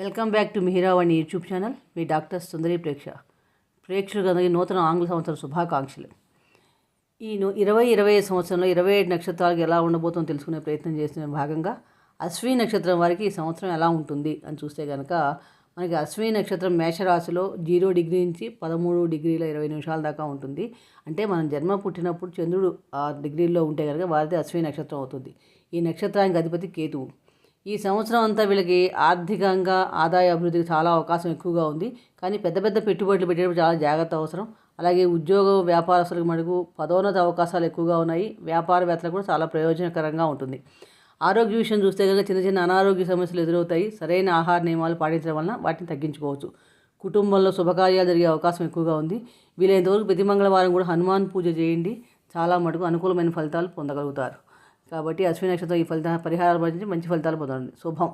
Welcome back to Mihiravani YouTube channel. Me doctor Sundari ప్రేక్ష. ప్రేక్షకులందరికీ నూతన ఆంగ్ల సంవత్సర శుభాకాంక్షలు. ఈ ఇరవై ఇరవై సంవత్సరంలో ఇరవై ఏడు నక్షత్రాలకు ఎలా ఉండబోతుందో తెలుసుకునే ప్రయత్నం చేస్తున్న భాగంగా అశ్విని నక్షత్రం వారికి ఈ సంవత్సరం ఎలా ఉంటుంది అని చూస్తే కనుక మనకి అశ్విని నక్షత్రం మేషరాశిలో జీరో డిగ్రీ నుంచి పదమూడు డిగ్రీల ఇరవై నిమిషాల దాకా ఉంటుంది. అంటే మనం జన్మ పుట్టినప్పుడు చంద్రుడు ఆ డిగ్రీల్లో ఉంటే కనుక వారిది అశ్విని నక్షత్రం అవుతుంది. ఈ నక్షత్రానికి అధిపతి కేతువు. ఈ సంవత్సరం అంతా వీళ్ళకి ఆర్థికంగా ఆదాయ అభివృద్ధికి చాలా అవకాశం ఎక్కువగా ఉంది. కానీ పెద్ద పెద్ద పెట్టుబడులు పెట్టేటప్పుడు చాలా జాగ్రత్త అవసరం. అలాగే ఉద్యోగ వ్యాపారస్తులకు మటుకు పదోన్నత అవకాశాలు ఎక్కువగా ఉన్నాయి. వ్యాపారవేత్తలకు కూడా చాలా ప్రయోజనకరంగా ఉంటుంది. ఆరోగ్య విషయం చూస్తే కనుక చిన్న చిన్న అనారోగ్య సమస్యలు ఎదురవుతాయి. సరైన ఆహార నియమాలు పాటించడం వలన వాటిని తగ్గించుకోవచ్చు. కుటుంబంలో శుభకార్యాలు జరిగే అవకాశం ఎక్కువగా ఉంది. వీలైనంతవరకు ప్రతి మంగళవారం కూడా హనుమాన్ పూజ చేయండి. చాలా మటుకు అనుకూలమైన ఫలితాలు పొందగలుగుతారు. కాబట్టి అశ్విని నక్షత్రం ఈ ఫలిత పరిహారాలు పాటించి మంచి ఫలితాలు పొందండి శుభం